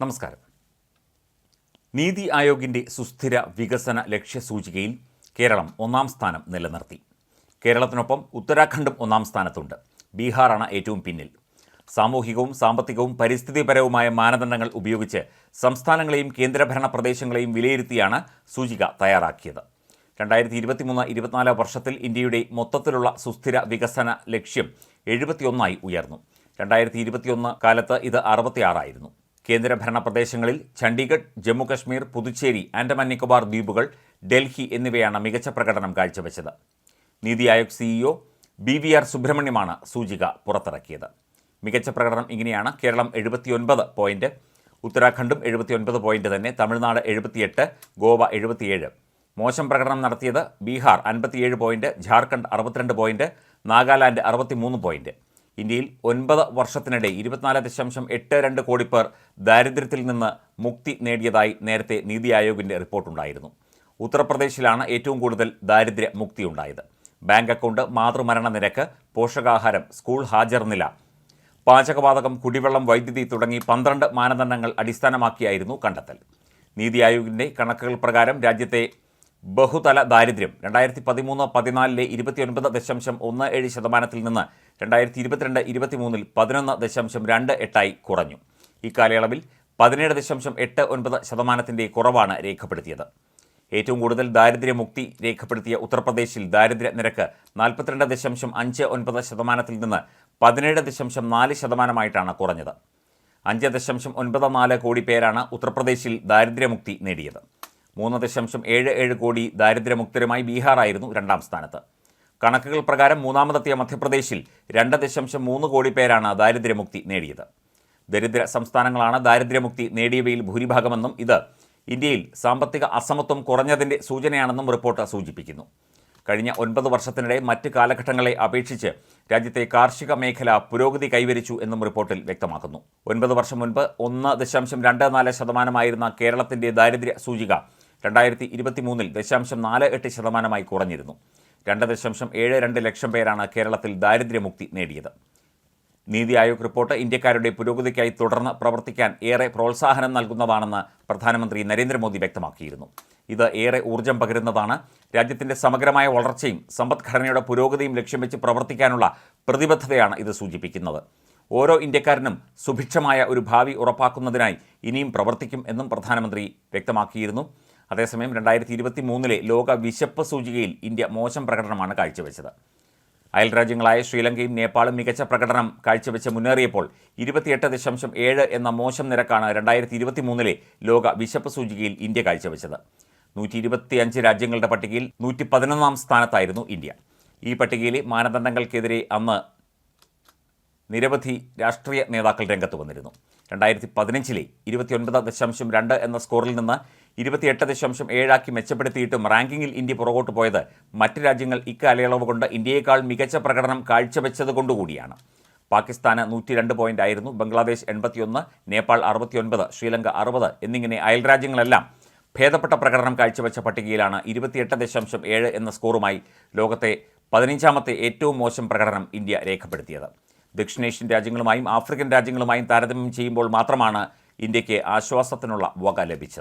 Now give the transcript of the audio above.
നമസ്കാരം. നീതി ആയോഗിന്റെ സുസ്ഥിര വികസന ലക്ഷ്യസൂചികയിൽ കേരളം ഒന്നാം സ്ഥാനം നിലനിർത്തി. കേരളത്തിനൊപ്പം ഉത്തരാഖണ്ഡും ഒന്നാം സ്ഥാനത്തുണ്ട്. ബീഹാറാണ് ഏറ്റവും പിന്നിൽ. സാമൂഹികവും സാമ്പത്തികവും പരിസ്ഥിതിപരവുമായ മാനദണ്ഡങ്ങൾ ഉപയോഗിച്ച് സംസ്ഥാനങ്ങളെയും കേന്ദ്രഭരണ പ്രദേശങ്ങളെയും വിലയിരുത്തിയാണ് സൂചിക തയ്യാറാക്കിയത്. രണ്ടായിരത്തി ഇരുപത്തിമൂന്ന് ഇരുപത്തിനാല് വർഷത്തിൽ ഇന്ത്യയുടെ മൊത്തത്തിലുള്ള സുസ്ഥിര വികസന ലക്ഷ്യം എഴുപത്തിയൊന്നായി ഉയർന്നു. രണ്ടായിരത്തി ഇരുപത്തിയൊന്ന് കാലത്ത് ഇത് അറുപത്തിയാറായിരുന്നു. കേന്ദ്രഭരണ പ്രദേശങ്ങളിൽ ചണ്ഡീഗഡ് ജമ്മുകശ്മീർ പുതുച്ചേരി ആൻഡമാൻ നിക്കോബാർ ദ്വീപുകൾ ഡൽഹി എന്നിവയാണ് മികച്ച പ്രകടനം കാഴ്ചവെച്ചത്. NITI Aayog CEO B V R സുബ്രഹ്മണ്യമാണ് സൂചിക പുറത്തിറക്കിയത്. മികച്ച പ്രകടനം ഇങ്ങനെയാണ്. കേരളം എഴുപത്തിയൊൻപത് പോയിന്റ് ഉത്തരാഖണ്ഡും എഴുപത്തിയൊൻപത് പോയിന്റ് തന്നെ തമിഴ്നാട് എഴുപത്തിയെട്ട് ഗോവ എഴുപത്തിയേഴ്. മോശം പ്രകടനം നടത്തിയത് ബീഹാർ അൻപത്തിയേഴ് പോയിന്റ് ജാർഖണ്ഡ് അറുപത്തിരണ്ട് പോയിന്റ് നാഗാലാൻഡ് അറുപത്തിമൂന്ന് പോയിന്റ്. ഇന്ത്യയിൽ ഒൻപത് വർഷത്തിനിടെ ഇരുപത്തിനാല് ദശാംശം എട്ട് രണ്ട് കോടി പേർ ദാരിദ്ര്യത്തിൽ നിന്ന് മുക്തി നേടിയതായി നേരത്തെ നീതി ആയോഗിന്റെ റിപ്പോർട്ടുണ്ടായിരുന്നു. ഉത്തർപ്രദേശിലാണ് ഏറ്റവും കൂടുതൽ ദാരിദ്ര്യ മുക്തി ഉണ്ടായത് ബാങ്ക് അക്കൗണ്ട് മാതൃമരണ നിരക്ക് പോഷകാഹാരം സ്കൂൾ ഹാജർ നില പാചകവാതകം കുടിവെള്ളം വൈദ്യുതി തുടങ്ങി പന്ത്രണ്ട് മാനദണ്ഡങ്ങൾ അടിസ്ഥാനമാക്കിയായിരുന്നു കണ്ടെത്തൽ. നീതി ആയോഗിന്റെ കണക്കുകൾ പ്രകാരം രാജ്യത്തെ ബഹുതല ദാരിദ്ര്യം രണ്ടായിരത്തി പതിമൂന്ന് പതിനാലിലെ ഇരുപത്തിയൊൻപത് ദശാംശം ഒന്ന് ഏഴ് ശതമാനത്തിൽ നിന്ന് രണ്ടായിരത്തി ഇരുപത്തിരണ്ട് ഇരുപത്തിമൂന്നിൽ പതിനൊന്ന് ദശാംശം രണ്ട് എട്ടായി കുറഞ്ഞു. ഇക്കാലയളവിൽ പതിനേഴ് ദശാംശം എട്ട് ഒൻപത് ശതമാനത്തിന്റെ കുറവാണ് രേഖപ്പെടുത്തിയത്. ഏറ്റവും കൂടുതൽ ദാരിദ്ര്യമുക്തി രേഖപ്പെടുത്തിയ ഉത്തർപ്രദേശിൽ ദാരിദ്ര്യ നിരക്ക് നാൽപ്പത്തിരണ്ട് ദശാംശം അഞ്ച് ഒൻപത് ശതമാനത്തിൽ നിന്ന് പതിനേഴ് ദശാംശം നാല് ശതമാനമായിട്ടാണ് കുറഞ്ഞത്. അഞ്ച് ദശാംശം ഒൻപത് നാല് കോടി പേരാണ് ഉത്തർപ്രദേശിൽ ദാരിദ്ര്യമുക്തി നേടിയത്. മൂന്ന് ദശാംശം ഏഴ് ഏഴ് കോടി ദാരിദ്ര്യമുക്തരുമായി ബീഹാറായിരുന്നു രണ്ടാം സ്ഥാനത്ത്. കണക്കുകൾ പ്രകാരം മൂന്നാമതെത്തിയ മധ്യപ്രദേശിൽ രണ്ട് ദശാംശം മൂന്ന് കോടി പേരാണ് ദാരിദ്ര്യമുക്തി നേടിയത്. ദരിദ്ര സംസ്ഥാനങ്ങളാണ് ദാരിദ്ര്യമുക്തി നേടിയവയിൽ ഭൂരിഭാഗമെന്നും ഇത് ഇന്ത്യയിൽ സാമ്പത്തിക അസമത്വം കുറഞ്ഞതിന്റെ സൂചനയാണെന്നും റിപ്പോർട്ട് സൂചിപ്പിക്കുന്നു. കഴിഞ്ഞ ഒൻപത് വർഷത്തിനിടെ മറ്റ് കാലഘട്ടങ്ങളെ അപേക്ഷിച്ച് രാജ്യത്തെ കാർഷിക മേഖല പുരോഗതി കൈവരിച്ചു എന്നും റിപ്പോർട്ടിൽ വ്യക്തമാക്കുന്നു. ഒൻപത് വർഷം മുൻപ് ഒന്ന് ദശാംശം രണ്ട് നാല് ശതമാനമായിരുന്ന കേരളത്തിന്റെ ദാരിദ്ര്യ സൂചിക രണ്ടായിരത്തി ഇരുപത്തി മൂന്നിൽ ദശാംശം നാല് എട്ട് ശതമാനമായി കുറഞ്ഞിരുന്നു. രണ്ട് ദശാംശം ഏഴ് രണ്ട് ലക്ഷം പേരാണ് കേരളത്തിൽ ദാരിദ്ര്യമുക്തി നേടിയത്. നീതി ആയോഗ് റിപ്പോർട്ട് ഇന്ത്യക്കാരുടെ പുരോഗതിക്കായി തുടർന്ന് പ്രവർത്തിക്കാൻ ഏറെ പ്രോത്സാഹനം നൽകുന്നതാണെന്ന് പ്രധാനമന്ത്രി നരേന്ദ്രമോദി വ്യക്തമാക്കിയിരുന്നു. ഇത് ഏറെ ഊർജം പകരുന്നതാണ്. രാജ്യത്തിന്റെ സമഗ്രമായ വളർച്ചയും സമ്പദ്ഘടനയുടെ പുരോഗതിയും ലക്ഷ്യം വെച്ച് പ്രവർത്തിക്കാനുള്ള പ്രതിബദ്ധതയാണ് ഇത് സൂചിപ്പിക്കുന്നത്. ഓരോ ഇന്ത്യക്കാരനും സുഭിക്ഷമായ ഒരു ഭാവി ഉറപ്പാക്കുന്നതിനായി ഇനിയും പ്രവർത്തിക്കും എന്നും പ്രധാനമന്ത്രി വ്യക്തമാക്കിയിരുന്നു. അതേസമയം രണ്ടായിരത്തി ഇരുപത്തി മൂന്നിലെ ലോക വിശപ്പ് സൂചികയിൽ ഇന്ത്യ മോശം പ്രകടനമാണ് കാഴ്ചവെച്ചത്. അയൽരാജ്യങ്ങളായ ശ്രീലങ്കയും നേപ്പാളും മികച്ച പ്രകടനം കാഴ്ചവെച്ച് മുന്നേറിയപ്പോൾ ഇരുപത്തിയെട്ട് ദശാംശം ഏഴ് എന്ന മോശം നിരക്കാണ് രണ്ടായിരത്തി ഇരുപത്തി മൂന്നിലെ ലോക വിശപ്പ് സൂചികയിൽ ഇന്ത്യ കാഴ്ചവെച്ചത്. നൂറ്റി ഇരുപത്തിയഞ്ച് രാജ്യങ്ങളുടെ പട്ടികയിൽ നൂറ്റി പതിനൊന്നാം സ്ഥാനത്തായിരുന്നു ഇന്ത്യ. ഈ പട്ടികയിലെ മാനദണ്ഡങ്ങൾക്കെതിരെ അന്ന് നിരവധി രാഷ്ട്രീയ നേതാക്കൾ രംഗത്ത് വന്നിരുന്നു. രണ്ടായിരത്തി പതിനഞ്ചിലെ ഇരുപത്തിയൊൻപത് ദശാംശം രണ്ട് എന്ന സ്കോറിൽ നിന്ന് ഇരുപത്തിയെട്ട് ദശാംശം ഏഴാക്കി മെച്ചപ്പെടുത്തിയിട്ടും റാങ്കിങ്ങിൽ ഇന്ത്യ പുറകോട്ട് പോയത് മറ്റ് രാജ്യങ്ങൾ ഇക്കാലയളവ് കൊണ്ട് ഇന്ത്യയേക്കാൾ മികച്ച പ്രകടനം കാഴ്ചവെച്ചത് കൊണ്ടുകൂടിയാണ് പാകിസ്ഥാന് നൂറ്റി രണ്ട് പോയിന്റ് ആയിരുന്നു ബംഗ്ലാദേശ് എൺപത്തിയൊന്ന് നേപ്പാൾ അറുപത്തിയൊൻപത് ശ്രീലങ്ക അറുപത് എന്നിങ്ങനെ അയൽരാജ്യങ്ങളെല്ലാം ഭേദപ്പെട്ട പ്രകടനം കാഴ്ചവെച്ച പട്ടികയിലാണ് ഇരുപത്തിയെട്ട് ദശാംശം ഏഴ് എന്ന സ്കോറുമായി ലോകത്തെ പതിനഞ്ചാമത്തെ ഏറ്റവും മോശം പ്രകടനം ഇന്ത്യ രേഖപ്പെടുത്തിയത്. ദക്ഷിണേഷ്യൻ രാജ്യങ്ങളുമായും ആഫ്രിക്കൻ രാജ്യങ്ങളുമായും താരതമ്യം ചെയ്യുമ്പോൾ മാത്രമാണ് ഇന്ത്യയ്ക്ക് ആശ്വാസത്തിനുള്ള വക ലഭിച്ചത്.